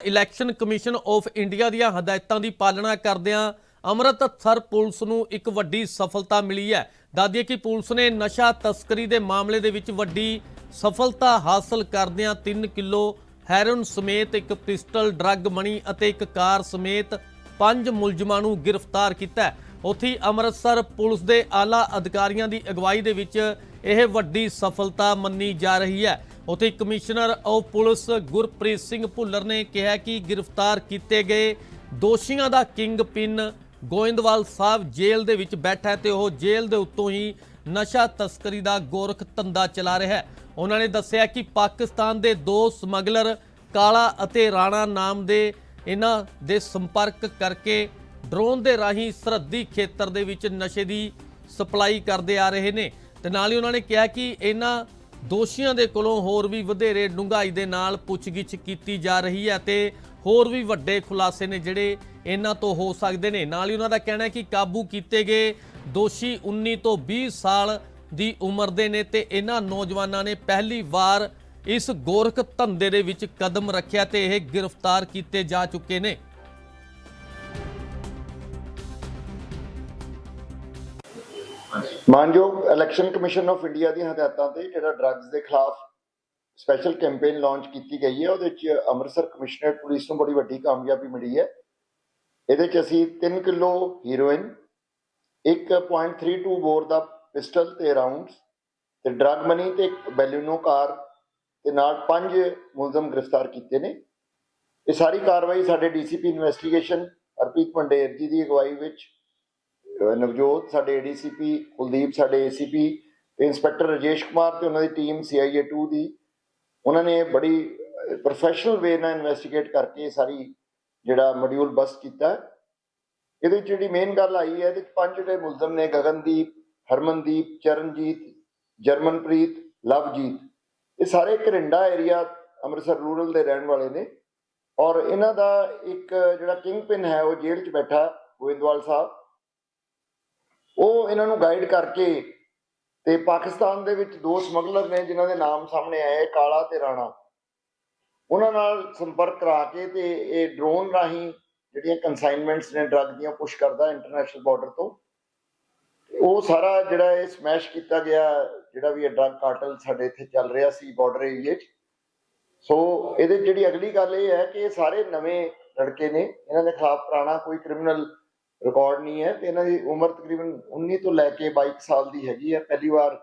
Election commission of India ਦੀਆਂ ਹਦਾਇਤਾਂ ਦੀ ਪਾਲਣਾ ਕਰਦਿਆਂ ਅੰਮ੍ਰਿਤਸਰ ਪੁਲਿਸ ਨੂੰ ਇੱਕ ਵੱਡੀ ਸਫਲਤਾ ਮਿਲੀ ਹੈ। ਦੱਸਦੀਏ ਕਿ ਪੁਲਿਸ ਨੇ ਨਸ਼ਾ ਤਸਕਰੀ ਦੇ ਮਾਮਲੇ ਦੇ ਵਿੱਚ ਵੱਡੀ ਸਫਲਤਾ ਹਾਸਲ ਕਰਦਿਆਂ 3 ਕਿਲੋ ਹੈਰੋਇਨ ਸਮੇਤ ਇੱਕ ਪਿਸਟਲ, ਡਰੱਗ ਮਣੀ ਅਤੇ ਇੱਕ ਕਾਰ ਸਮੇਤ ਪੰਜ ਮੁਲਜ਼ਮਾਂ ਨੂੰ ਗ੍ਰਿਫਤਾਰ ਕੀਤਾ ਹੈ। ਉੱਥੇ ਅੰਮ੍ਰਿਤਸਰ ਪੁਲਿਸ ਦੇ ਆਲਾ ਅਧਿਕਾਰੀਆਂ ਦੀ ਅਗਵਾਈ ਦੇ ਵਿੱਚ ਇਹ ਵੱਡੀ ਸਫਲਤਾ ਮੰਨੀ ਜਾ ਰਹੀ ਹੈ। ਉੱਥੇ commissioner of police Gurpreet Singh Bhullar ਨੇ ਕਿਹਾ ਕਿ ਗ੍ਰਿਫਤਾਰ ਕੀਤੇ ਗਏ ਦੋਸ਼ੀਆਂ ਦਾ ਕਿੰਗ ਪਿੰਨ ਗੋਇੰਦਵਾਲ ਸਾਹਿਬ ਜੇਲ੍ਹ ਦੇ ਵਿੱਚ ਬੈਠਾ ਹੈ ਤੇ ਉਹ ਜੇਲ੍ਹ ਦੇ ਉੱਤੋਂ ਹੀ ਨਸ਼ਾ ਤਸਕਰੀ ਦਾ ਗੋਰਖ ਧੰਦਾ ਚਲਾ ਰਿਹਾ ਹੈ। ਉਹਨਾਂ ਨੇ ਦੱਸਿਆ ਕਿ ਪਾਕਿਸਤਾਨ ਦੇ ਦੋ ਸਮਗਲਰ ਕਾਲਾ ਅਤੇ ਰਾਣਾ ਨਾਮ ਦੇ ਇਹਨਾਂ ਦੇ ਸੰਪਰਕ ਕਰਕੇ ਡਰੋਨ ਦੇ ਰਾਹੀਂ ਸਰਹੱਦੀ ਖੇਤਰ ਦੇ ਵਿੱਚ ਨਸ਼ੇ ਦੀ ਸਪਲਾਈ ਕਰਦੇ ਆ ਰਹੇ ਨੇ। ਤੇ ਨਾਲ ਹੀ ਉਹਨਾਂ ਨੇ ਕਿਹਾ ਕਿ ਇਹਨਾਂ ਦੋਸ਼ੀਆਂ ਦੇ ਕੋਲੋਂ ਹੋਰ ਵੀ ਵਧੇਰੇ ਡੂੰਘਾਈ ਦੇ ਨਾਲ ਪੁੱਛਗਿੱਛ ਕੀਤੀ ਜਾ ਰਹੀ ਹੈ ਤੇ ਹੋਰ ਵੀ ਵੱਡੇ ਖੁਲਾਸੇ ਨੇ ਜਿਹੜੇ ਇਹਨਾਂ ਤੋਂ ਹੋ ਸਕਦੇ ਨੇ। ਨਾਲ ਹੀ ਉਹਨਾਂ ਦਾ ਕਹਿਣਾ ਹੈ ਕਿ ਕਾਬੂ ਕੀਤੇ ਗਏ ਦੋਸ਼ੀ 19 ਤੋਂ 20 ਸਾਲ ਦੀ ਉਮਰ ਦੇ ਨੇ ਤੇ ਇਹਨਾਂ ਨੌਜਵਾਨਾਂ ਨੇ ਪਹਿਲੀ ਵਾਰ ਇਸ ਗੋਰਖ ਧੰਦੇ ਦੇ ਵਿੱਚ ਕਦਮ ਰੱਖਿਆ ਤੇ ਇਹ ਗ੍ਰਿਫਤਾਰ ਕੀਤੇ ਜਾ ਚੁੱਕੇ ਨੇ। ਮਾਨਯੋਗ ਇਲੈਕਸ਼ਨ ਕਮਿਸ਼ਨ ਆਫ ਇੰਡੀਆ ਦੀਆਂ ਹਦਾਇਤਾਂ ਤੇ ਜਿਹੜਾ ਡਰੱਗਸ ਦੇ ਖਿਲਾਫ ਸਪੈਸ਼ਲ ਕੈਂਪੇਨ ਲਾਂਚ ਕੀਤੀ ਗਈ ਹੈ, ਉਹਦੇ ਵਿੱਚ ਅੰਮ੍ਰਿਤਸਰ ਕਮਿਸ਼ਨਰੇਟ ਪੁਲਿਸ ਨੂੰ ਬੜੀ ਵੱਡੀ ਕਾਮਯਾਬੀ ਮਿਲੀ ਹੈ। ਇਹਦੇ 'ਚ ਅਸੀਂ 3 ਕਿਲੋ ਹੀਰੋਇਨ 1.32 ਬੋਰ ਦਾ ਪਿਸਟਲ ਤੇ ਰਾਉਂਡਸ ਤੇ ਡਰੱਗ ਮਨੀ ਤੇ ਇੱਕ ਬੈਲੂਨੋ ਕਾਰ ਤੇ ਨਾਲ ਪੰਜ ਮੁਲਜ਼ਮ ਗ੍ਰਿਫਤਾਰ ਕੀਤੇ ਨੇ। ਇਹ ਸਾਰੀ ਕਾਰਵਾਈ ਸਾਡੇ ਡੀਸੀਪੀ ਇਨਵੈਸਟੀਗੇਸ਼ਨ ਹਰਪ੍ਰੀਤ ਪੰਡੇਰ ਜੀ ਦੀ ਅਗਵਾਈ ਵਿੱਚ ਨਵਜੋਤ, ਸਾਡੇ ਏਡੀਸੀਪੀ ਕੁਲਦੀਪ, ਸਾਡੇ ਏਸੀਪੀ ਤੇ ਇੰਸਪੈਕਟਰ ਰਜੇਸ਼ ਕੁਮਾਰ ਤੇ ਉਹਨਾਂ ਦੀ ਟੀਮ ਸੀਆਈਏ 2 ਦੀ। ਉਹਨਾਂ ਨੇ ਬੜੀ ਪ੍ਰੋਫੈਸ਼ਨਲ ਵੇ ਨਾਲ ਇਨਵੈਸਟੀਗੇਟ ਕਰਕੇ ਸਾਰੀ ਜਿਹੜਾ ਮੋਡਿਊਲ ਬਸ ਕੀਤਾ। ਇਹਦੇ ਵਿੱਚ ਜਿਹੜੀ ਮੇਨ ਗੱਲ ਆਈ ਹੈ, ਇਹਦੇ ਵਿੱਚ ਪੰਜ ਜਿਹੜੇ ਮੁਲਜ਼ਮ ਨੇ, ਗਗਨਦੀਪ, ਹਰਮਨਦੀਪ, ਚਰਨਜੀਤ, ਜਰਮਨਪ੍ਰੀਤ, ਲਵਜੀਤ। ਇਹ ਸਾਰੇ ਕਰਿੰਡਾ ਏਰੀਆ ਅੰਮ੍ਰਿਤਸਰ ਰੂਰਲ ਦੇ ਰਹਿਣ ਵਾਲੇ ਨੇ। ਔਰ ਇਹਨਾਂ ਦਾ ਇੱਕ ਜਿਹੜਾ ਕਿੰਗ ਪਿਨ ਹੈ, ਉਹ ਜੇਲ੍ਹ 'ਚ ਬੈਠਾ, ਗੋਇੰਦਵਾਲ ਸਾਹਿਬ। ਉਹ ਇਹਨਾਂ ਨੂੰ ਗਾਈਡ ਕਰਕੇ ਤੇ ਪਾਕਿਸਤਾਨ ਦੇ ਵਿੱਚ ਦੋ ਸਮਗਲਰ ਨੇ ਜਿਨ੍ਹਾਂ ਦੇ ਨਾਮ ਸਾਹਮਣੇ ਆਏ ਕਾਲਾ ਤੇ ਰਾਣਾ। ਉਹਨਾਂ ਨਾਲ ਸੰਪਰਕ ਕਰਾ ਕੇ ਤੇ ਇਹ ਡਰੋਨ ਰਾਹੀਂ ਜਿਹੜੀਆਂ ਕਨਸਾਈਨਮੈਂਟਸ ਨੇ ਡਰੱਗ ਦੀਆਂ ਪੁਸ਼ ਕਰਦਾ ਇੰਟਰਨੈਸ਼ਨਲ ਬਾਰਡਰ ਤੋਂ। ਉਹ ਸਾਰਾ ਜਿਹੜਾ ਇਹ ਸਮੈਸ਼ ਕੀਤਾ ਗਿਆ, ਜਿਹੜਾ ਵੀ ਇਹ ਡਰੱਗ ਕਾਰਟਲ ਸਾਡੇ ਇੱਥੇ ਚੱਲ ਰਿਹਾ ਸੀ ਬਾਰਡਰ ਏਰੀਏ 'ਚ। ਸੋ ਇਹਦੇ ਜਿਹੜੀ ਅਗਲੀ ਗੱਲ ਇਹ ਹੈ ਕਿ ਇਹ ਸਾਰੇ ਨਵੇਂ ਲੜਕੇ ਨੇ, ਇਹਨਾਂ ਦੇ ਖਿਲਾਫ ਪੁਰਾਣਾ ਕੋਈ ਕ੍ਰਿਮੀਨਲ ਰਿਕਾਰਡ ਨਹੀਂ ਹੈ ਤੇ ਇਹਨਾਂ ਦੀ ਉਮਰ ਤਕਰੀਬਨ 19 ਤੋਂ ਲੈ ਕੇ 22 ਸਾਲ ਦੀ ਹੈਗੀ ਹੈ। ਪਹਿਲੀ ਵਾਰ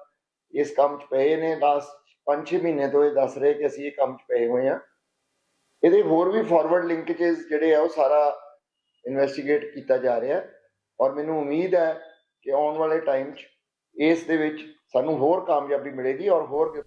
ਇਸ ਕੰਮ 'ਚ ਪਏ ਨੇ ਲਾਸਟ 5-6 ਮਹੀਨੇ ਤੋਂ ਇਹ ਦੱਸ ਰਹੇ ਕਿ ਅਸੀਂ ਇਹ ਕੰਮ 'ਚ ਪਏ ਹੋਏ ਆ ਇਹਦੇ ਹੋਰ ਵੀ ਫਾਰਵਰਡ ਲਿੰਕੇजेस ਜਿਹੜੇ ਆ ਉਹ ਸਾਰਾ ਇਨਵੈਸਟੀਗੇਟ ਕੀਤਾ ਜਾ ਰਿਹਾ ਔਰ ਮੈਨੂੰ ਉਮੀਦ ਹੈ ਕਿ ਆਉਣ ਵਾਲੇ ਟਾਈਮ 'ਚ ਇਸ ਦੇ ਵਿੱਚ ਸਾਨੂੰ ਹੋਰ ਕਾਮਯਾਬੀ ਮਿਲੇਗੀ ਔਰ ਹੋਰ